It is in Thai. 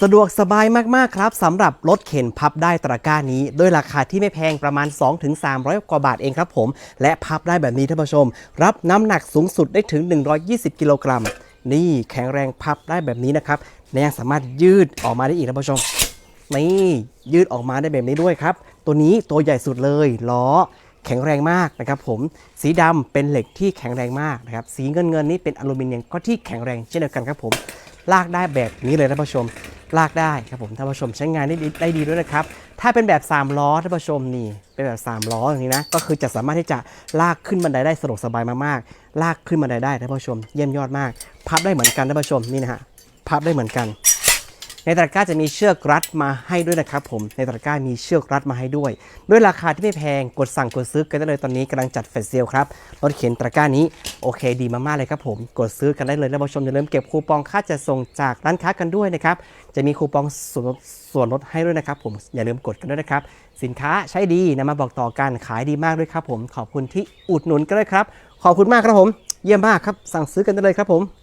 สะดวกสบายมาก ๆ ครับสำหรับรถเข็นพับได้ตะกร้านี้ด้วยราคาที่ไม่แพงประมาณ 2-300 กว่าบาทเองครับผม และพับได้แบบนี้ท่านผู้ชม รับน้ำหนักสูงสุดได้ถึง 120 กิโลกรัม นี่แข็งแรงพับได้แบบนี้นะครับและยังสามารถยืดออกมาได้อีกท่านผู้ชม นี่ยืดออกมาได้แบบนี้ด้วยครับ ตัวนี้ตัวใหญ่สุดเลยล้อแข็งแรงมากนะครับผมสีดำเป็นเหล็กที่แข็งแรงมากนะครับสีเงินเงินนี่เป็นอลูมิเนียมก็ที่แข็งแรงเช่นเดียวกันครับผมลากได้แบบนี้เลยท่านผู้ชม ลากได้ครับผมท่านผู้ชมใช้งานได้ดีได้ดีด้วยนะครับ ถ้าเป็นแบบ 3 ล้อท่านผู้ชมนี่เป็นแบบ 3 ล้ออย่างนี้นะก็คือจะสามารถที่จะลากขึ้นบันไดได้สะดวกสบายมากๆลากขึ้นบันไดได้ท่านผู้ชมเยี่ยมยอดมาก พับได้เหมือนกันท่านผู้ชมนี่นะฮะพับได้เหมือนกัน ในตะกร้าจะมีเชือกรัดมาให้ด้วยนะครับผมในตะกร้ามีเชือกรัดมาให้ด้วย ด้วยราคาที่ไม่แพงกดสั่งกดซื้อกันได้เลยตอนนี้กำลังจัดแฟลชเซลครับรถเข็นตะกร้านี้โอเคดีมากๆเลยครับผมกดซื้อกันได้เลยแล้วผู้ชมอย่าลืมเก็บคูปองค่าจัดส่งจากร้านค้ากันด้วยนะครับจะมีคูปองส่วนลดส่วนลดให้ด้วยนะครับผมอย่าลืมกดกันด้วยนะครับสินค้าใช้ดีนำมาบอกต่อกันขายดีมากด้วยครับผมขอบคุณที่อุดหนุนกันด้วยครับขอบคุณมากครับผม เยี่ยมมากครับสั่งซื้อกันได้เลยครับผม